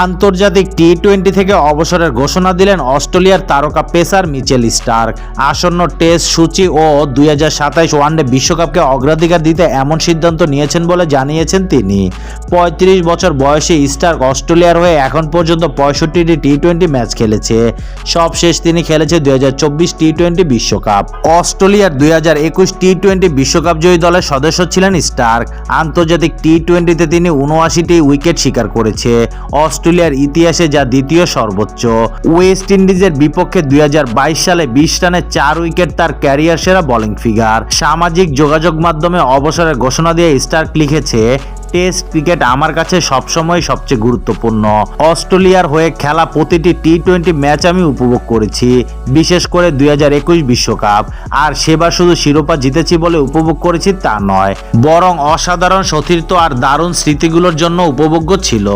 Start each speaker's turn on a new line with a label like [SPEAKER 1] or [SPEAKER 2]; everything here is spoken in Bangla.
[SPEAKER 1] আন্তর্জাতিক টি টোয়েন্টি থেকে অবসরের ঘোষণা দিলেন অস্ট্রেলিয়ার তারকা পেসার মিচেল স্টার্ক। আসন্ন টেস্ট সূচি ও দুই হাজার সাতাইশ ওয়ানডে বিশ্বকাপকে অগ্রাধিকার দিতে এমন সিদ্ধান্ত নিয়েছেন বলে জানিয়েছেন তিনি। পঁয়ত্রিশ বছর বয়সে স্টার্ক অস্ট্রেলিয়ার হয়ে এখন পর্যন্ত পঁয়ষট্টিটি টি টোয়েন্টি ম্যাচ খেলেছে। সবশেষ তিনি খেলেছে দুই হাজার চব্বিশ টি টোয়েন্টি বিশ্বকাপ। অস্ট্রেলিয়ার দুই হাজার একুশ টি টোয়েন্টি বিশ্বকাপ জয়ী দলের সদস্য ছিলেন স্টার্ক। আন্তর্জাতিক টি টোয়েন্টিতে তিনি উনআশিটি উইকেট শিকার করেছে। অস্ট্রেলিয়ার ইতিহাসে যা দ্বিতীয় সর্বোচ্চ। ওয়েস্ট ইন্ডিজের বিপক্ষে দুই হাজার বাইশ সালে বিশ রানে চার উইকেট তার ক্যারিয়ার সেরা বোলিং ফিগার। সামাজিক যোগাযোগ মাধ্যমে অবসরের ঘোষণা দিয়ে স্টার্ক লিখেছে, টেস্ট ক্রিকেট আমার কাছে সবসময় সবচেয়ে গুরুত্বপূর্ণ। অস্ট্রেলিয়ার হয়ে খেলা প্রতিটি টি টোয়েন্টি ম্যাচ আমি উপভোগ করেছি, বিশেষ করে দুই বিশ্বকাপ। আর সেবার শুধু শিরোপা জিতেছি বলে উপভোগ করেছি তা নয়, বরং অসাধারণ সতীর্থ আর দারুণ স্মৃতিগুলোর জন্য উপভোগ্য ছিল।